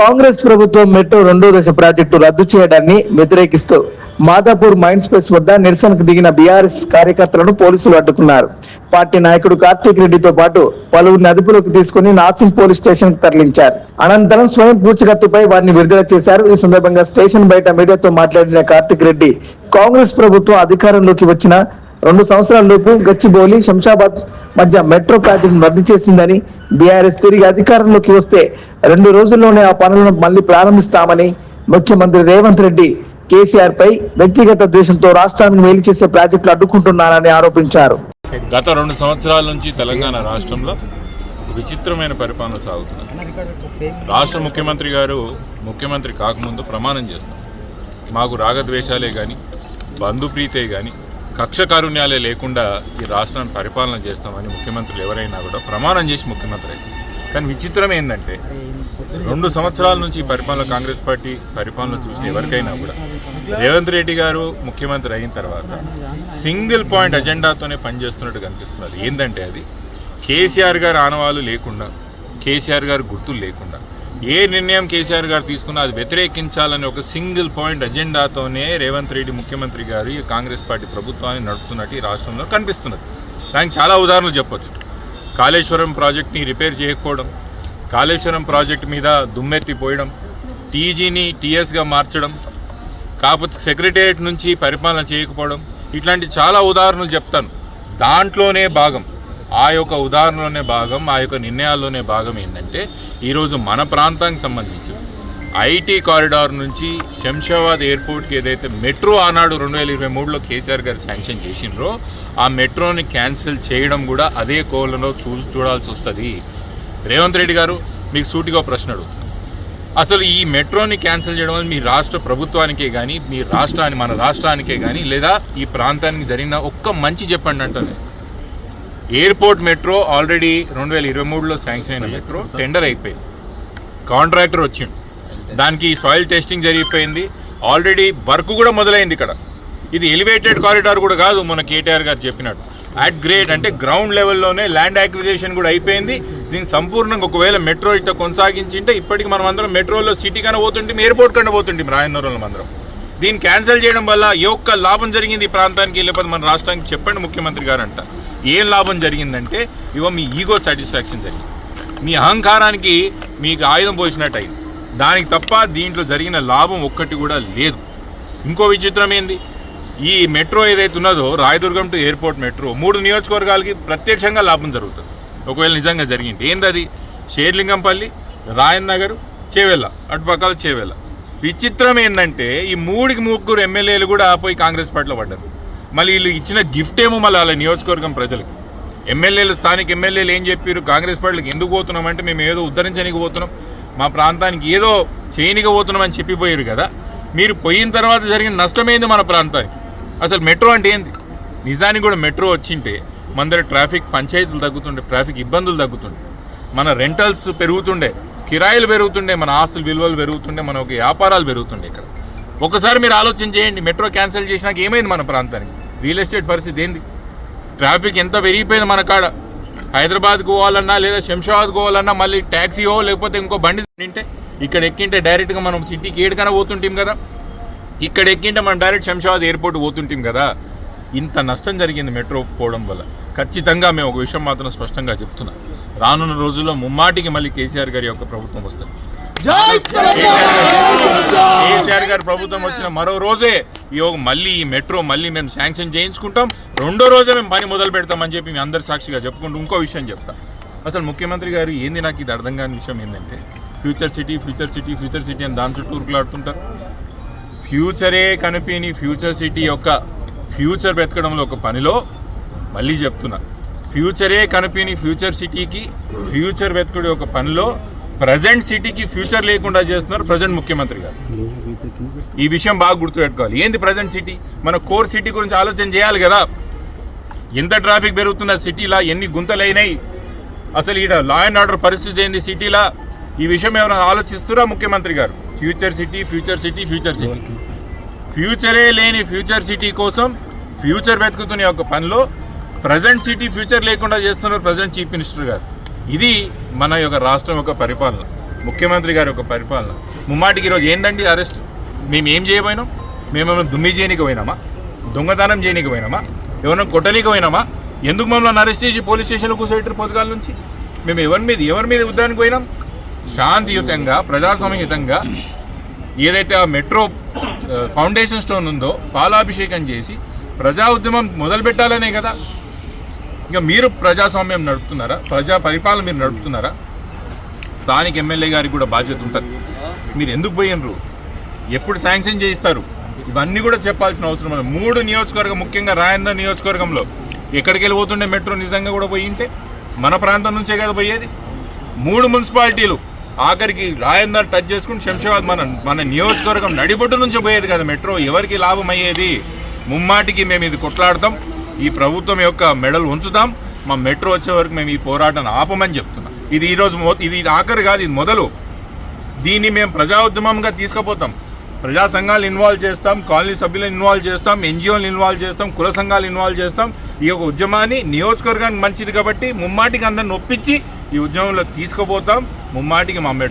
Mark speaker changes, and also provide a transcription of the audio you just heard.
Speaker 1: కాంగ్రెస్ ప్రభుత్వం మెట్రో రెండో దశ ప్రాజెక్టు రద్దు చేయడాన్ని వ్యతిరేకిస్తూ మాదాపూర్ మైండ్ స్పేస్ వద్ద నిరసనకు దిగిన బీఆర్ఎస్ కార్యకర్తలను పోలీసులు అడ్డుకున్నారు. పార్టీ నాయకుడు కార్తీక్ రెడ్డితో పాటు పలువురిని అదుపులోకి తీసుకుని నాసింగ్ పోలీస్ స్టేషన్ తరలించారు. అనంతరం స్వయం పూచికత్తుపై వారిని విడుదల చేశారు. ఈ సందర్భంగా స్టేషన్ బయట మీడియాతో మాట్లాడిన కార్తీక్ రెడ్డి కాంగ్రెస్ ప్రభుత్వం అధికారంలోకి వచ్చిన రెండు సంవత్సరాల లోపు గచ్చిబౌలి శంషాబాద్ మధ్య మెట్రో ప్రాజెక్టును రద్దు చేసిందని బీఆర్ఎస్ తిరిగి అధికారంలోకి వస్తే రెండు రోజుల్లోనే ఆ పనులను మళ్ళీ ప్రారంభిస్తామని ముఖ్యమంత్రి రేవంత్ రెడ్డి కేసీఆర్ పై వ్యక్తిగత ద్వేషంతో రాష్ట్రానికి మేలు చేసే ప్రాజెక్టులు అడ్డుకుంటున్నారని ఆరోపించారు.
Speaker 2: గత రెండు సంవత్సరాల నుంచి తెలంగాణ రాష్ట్రంలో విచిత్రమైన పరిపాలన సాగుతుంది రాష్ట్ర ముఖ్యమంత్రి గారు ముఖ్యమంత్రి కాకముందు ప్రమాణం చేస్తారు. మాకు రాగద్వేషాలే కానీ బంధుప్రీతే కానీ కక్ష కారుణ్యాలే లేకుండా ఈ రాష్ట్రాన్ని పరిపాలన చేస్తామని ముఖ్యమంత్రులు ఎవరైనా కూడా ప్రమాణం చేసి ముఖ్యమంత్రి అయ్యారు. కానీ విచిత్రం ఏంటంటే రెండు సంవత్సరాల నుంచి ఈ పరిపాలన కాంగ్రెస్ పార్టీ పరిపాలన చూసిన ఎవరికైనా కూడా రేవంత్ రెడ్డి గారు ముఖ్యమంత్రి అయిన తర్వాత సింగిల్ పాయింట్ అజెండాతోనే పనిచేస్తున్నట్టు కనిపిస్తున్నారు ఏంటంటే అది కేసీఆర్ గారు ఆనవాళ్ళు లేకుండా కేసీఆర్ గారు గుర్తులు లేకుండా ఏ నిర్ణయం కేసీఆర్ గారు తీసుకున్నా అది వ్యతిరేకించాలని ఒక సింగిల్ పాయింట్ అజెండాతోనే రేవంత్ రెడ్డి ముఖ్యమంత్రి గారు ఈ కాంగ్రెస్ పార్టీ ప్రభుత్వాన్ని నడుపుతున్నట్టు ఈ రాష్ట్రంలో కనిపిస్తున్నది. దానికి చాలా ఉదాహరణలు చెప్పొచ్చు. కాళేశ్వరం ప్రాజెక్ట్ని రిపేర్ చేయకపోవడం కాళేశ్వరం ప్రాజెక్ట్ మీద దుమ్మెత్తిపోయడం టీజీని టీఎస్గా మార్చడం కాకపోతే సెక్రటేరియట్ నుంచి పరిపాలన చేయకపోవడం ఇట్లాంటి చాలా ఉదాహరణలు చెప్తాను. దాంట్లోనే భాగం ఆ యొక్క ఉదాహరణలోనే భాగం ఆ యొక్క నిర్ణయాల్లోనే భాగం ఏంటంటే ఈరోజు మన ప్రాంతానికి సంబంధించి ఐటీ కారిడార్ నుంచి శంషాబాద్ ఎయిర్పోర్ట్కి ఏదైతే మెట్రో ఆనాడు రెండు వేల ఇరవై మూడులో కేసీఆర్ గారు శాంక్షన్ చేసినరో ఆ మెట్రోని క్యాన్సిల్ చేయడం కూడా అదే కోలంలో చూ చూడాల్సి వస్తుంది. రేవంత్ రెడ్డి గారు మీకు సూటిగా ప్రశ్న అడుగుతాను అసలు ఈ మెట్రోని క్యాన్సిల్ చేయడం వల్ల మీ రాష్ట్ర ప్రభుత్వానికే కానీ మీ రాష్ట్రాన్ని మన రాష్ట్రానికే కానీ లేదా ఈ ప్రాంతానికి జరిగిన ఒక్క మంచి చెప్పండి అంటాను ఎయిర్పోర్ట్ మెట్రో ఆల్రెడీ రెండు వేల ఇరవై మూడులో శాంక్షన్ అయిన మెట్రో టెండర్ అయిపోయింది. కాంట్రాక్టర్ వచ్చిండు. దానికి సాయిల్ టెస్టింగ్ జరిగిపోయింది. ఆల్రెడీ వర్క్ కూడా మొదలైంది ఇక్కడ. ఇది ఎలివేటెడ్ కారిడార్ కూడా కాదు మన కేటీఆర్ గారు చెప్పినట్టు. అట్ గ్రేడ్ అంటే గ్రౌండ్ లెవెల్లోనే ల్యాండ్ యాక్విజేషన్ కూడా అయిపోయింది. దీనికి సంపూర్ణంగా ఒకవేళ మెట్రో ఇట్లా కొనసాగించింటే ఇప్పటికి మనం అందరం మెట్రోలో సిటీ కన్నా పోతుంటే ఎయిర్పోర్ట్ కన్నా పోతుంటే రాయనగరంలో అందరం దీన్ని క్యాన్సిల్ చేయడం వల్ల ఏ ఒక్క లాభం జరిగింది ఈ ప్రాంతానికి లేకపోతే మన రాష్ట్రానికి చెప్పండి ముఖ్యమంత్రి గారు అంట. ఏం లాభం జరిగిందంటే ఇవో మీ ఈగో సాటిస్ఫాక్షన్ జరిగింది. మీ అహంకారానికి మీకు ఆయుధం పోసినట్టు అయింది దానికి తప్ప దీంట్లో జరిగిన లాభం ఒక్కటి కూడా లేదు. ఇంకో విచిత్రం ఏంది? ఈ మెట్రో ఏదైతే ఉన్నదో రాయదుర్గం టు ఎయిర్పోర్ట్ మెట్రో మూడు నియోజకవర్గాలకి ప్రత్యక్షంగా లాభం జరుగుతుంది. ఒకవేళ నిజంగా జరిగింది ఏందది? షేర్లింగంపల్లి రాయన్ నగర్ చేవెళ్ళ అటుపక్కల చేవెళ్ళ. విచిత్రం ఏంటంటే ఈ మూడికి ముగ్గురు ఎమ్మెల్యేలు కూడా పోయి కాంగ్రెస్ పార్టీలో పడ్డారు. మళ్ళీ వీళ్ళు ఇచ్చిన గిఫ్ట్ ఏమో మళ్ళీ వాళ్ళ నియోజకవర్గం ప్రజలకు. ఎమ్మెల్యేలు స్థానిక ఎమ్మెల్యేలు ఏం చెప్పారు కాంగ్రెస్ పార్టీలకు ఎందుకు పోతున్నాం అంటే మేము ఏదో ఉద్ధరించడానికి పోతున్నాం. మా ప్రాంతానికి ఏదో చేయనికి పోతున్నామని చెప్పిపోయారు కదా. మీరు పోయిన తర్వాత జరిగిన నష్టమేంది మన ప్రాంతానికి? అసలు మెట్రో అంటే ఏంది? నిజానికి కూడా మెట్రో వచ్చింటే మన దగ్గర ట్రాఫిక్ పంచాయతీలు తగ్గుతుండే ట్రాఫిక్ ఇబ్బందులు తగ్గుతుండే. మన రెంటల్స్ పెరుగుతుండే. కిరాయిలు పెరుగుతుండే మన ఆస్తుల విలువలు పెరుగుతుండే మన ఒక వ్యాపారాలు పెరుగుతుండే ఇక్కడ. ఒకసారి మీరు ఆలోచన చేయండి మెట్రో క్యాన్సిల్ చేసినాక ఏమైంది మన ప్రాంతానికి? రియల్ ఎస్టేట్ పరిస్థితి ఏంది? ట్రాఫిక్ ఎంత పెరిగిపోయింది మన కాడ? హైదరాబాద్కి పోవాలన్నా లేదా శంషాబాద్కి పోవాలన్నా మళ్ళీ ట్యాక్సీయో లేకపోతే ఇంకో బండి తింటే ఇక్కడ ఎక్కింటే డైరెక్ట్గా మనం సిటీకి ఏడుకైనా పోతుంటాం కదా? ఇక్కడ ఎక్కింటే మనం డైరెక్ట్ శంషాబాద్ ఎయిర్పోర్ట్ పోతుంటాం కదా? ఇంత నష్టం జరిగింది మెట్రో పోవడం వల్ల. ఖచ్చితంగా మేము ఒక విషయం మాత్రం స్పష్టంగా చెప్తున్నాం. రానున్న రోజుల్లో ముమ్మాటికి మళ్ళీ కేసీఆర్ గారి యొక్క ప్రభుత్వం వస్తుంది. కేసీఆర్ గారి ప్రభుత్వం వచ్చిన మరో రోజే ఈ మళ్ళీ ఈ మెట్రో మళ్ళీ మేము శాంక్షన్ చేయించుకుంటాం. రెండో రోజే మేము పని మొదలు పెడతామని చెప్పి మీ అందరి సాక్షిగా చెప్పుకుంటూ ఇంకో విషయం చెప్తా. అసలు ముఖ్యమంత్రి గారు ఏంది నాకు ఇది అర్థం కాని విషయం ఏంటంటే future city future city future city అని దాని చుట్టూ ఉరుకులాడుతుంటారు. ఫ్యూచరే కనిపించి ఫ్యూచర్ సిటీ యొక్క ఫ్యూచర్ వెతకడంలో ఒక పనిలో మళ్ళీ చెప్తున్నా. ఫ్యూచరే కనిపించి ఫ్యూచర్ సిటీకి ఫ్యూచర్ వెతకడి ఒక పనిలో ప్రజెంట్ సిటీకి ఫ్యూచర్ లేకుండా చేస్తున్నారు ప్రజెంట్ ముఖ్యమంత్రి గారు. ఈ విషయం బాగా గుర్తుపెట్టుకోవాలి. ఏంది ప్రజెంట్ సిటీ? మన కోర్ సిటీ గురించి ఆలోచన చేయాలి కదా. ఎంత ట్రాఫిక్ పెరుగుతున్న సిటీలా ఎన్ని గుంతలైనాయి. అసలు ఈడ లా అండ్ ఆర్డర్ పరిస్థితి ఏంది సిటీలా? ఈ విషయం ఎవరైనా ఆలోచిస్తురా ముఖ్యమంత్రి గారు? Future city future city future city. ఫ్యూచరే లేని ఫ్యూచర్ సిటీ కోసం ఫ్యూచర్ వెతుకుతున్న యొక్క పనిలో ప్రజెంట్ సిటీ ఫ్యూచర్ లేకుండా చేస్తున్నారు ప్రజెంట్ చీఫ్ మినిస్టర్ గారు. ఇది మన యొక్క రాష్ట్రం యొక్క పరిపాలన ముఖ్యమంత్రి గారి యొక్క పరిపాలన. ముమ్మాటికి ఈరోజు ఏంటండి అరెస్ట్? మేము ఏం చేయబోయినాం? మేమేమైనా దుమ్మి చేయనికి పోయినామా? దొంగతనం చేయనికి పోయినామా? ఏమైనా కొట్టనీకి పోయినామా? ఎందుకు మమ్మల్ని అరెస్ట్ చేసి పోలీస్ స్టేషన్లో కూర్చోబెట్టారు పొద్దుగాల నుంచి? మేము ఎవరి మీద ఎవరి మీద ఉద్దానికి పోయినాం? శాంతియుతంగా ప్రజాస్వామ్యయుతంగా ఏదైతే ఆ మెట్రో ఫౌండేషన్ స్టోన్ ఉందో పాలాభిషేకం చేసి ప్రజా ఉద్యమం మొదలు పెట్టాలనే కదా ఇంకా మీరు ప్రజాస్వామ్యం నడుపుతున్నారా? ప్రజా పరిపాలన మీరు నడుపుతున్నారా? స్థానిక ఎమ్మెల్యే గారికి కూడా బాధ్యత ఉంటుంది. మీరు ఎందుకు పోయినరు? ఎప్పుడు శాంక్షన్ చేయిస్తారు? ఇవన్నీ కూడా చెప్పాల్సిన అవసరం ఉంది మూడు నియోజకవర్గం ముఖ్యంగా రాయంద నియోజకవర్గంలో ఎక్కడికి వెళ్ళిపోతుండే మెట్రో నిజంగా కూడా పోయింటే మన ప్రాంతం నుంచే కదా పోయేది? మూడు మున్సిపాలిటీలు ఆఖరికి రాయందర్ టచ్ చేసుకుని శంషాబాద్ మన మన నియోజకవర్గం నడిబొట్టు నుంచి పోయేది కదా మెట్రో. ఎవరికి లాభం అయ్యేది ముమ్మాటికి మేము ఇది కొట్లాడతాం. ఈ ప్రభుత్వం యొక్క మెడలు ఉంచుతాం. మా మెట్రో వచ్చే వరకు మేము ఈ పోరాటాన్ని ఆపమని చెప్తున్నాం. ఇది ఈరోజు మొ- ఇది ఆఖరి కాదు ఇది మొదలు. దీన్ని మేము ప్రజా ఉద్యమంగా తీసుకుపోతాం. ప్రజా సంఘాలు ఇన్వాల్వ్ చేస్తాం కాలనీ సభ్యులను ఇన్వాల్వ్ చేస్తాం ఎన్జిఓలు ఇన్వాల్వ్ చేస్తాం కుల సంఘాలు ఇన్వాల్వ్ చేస్తాం. ఈ యొక్క ఉద్యమాన్ని నియోజకవర్గానికి మంచిది కాబట్టి ముమ్మాటికి అందరిని ఒప్పించి ఈ ఉద్యమంలో తీసుకుపోతాం. ముమ్మాటికి మా మెట్రో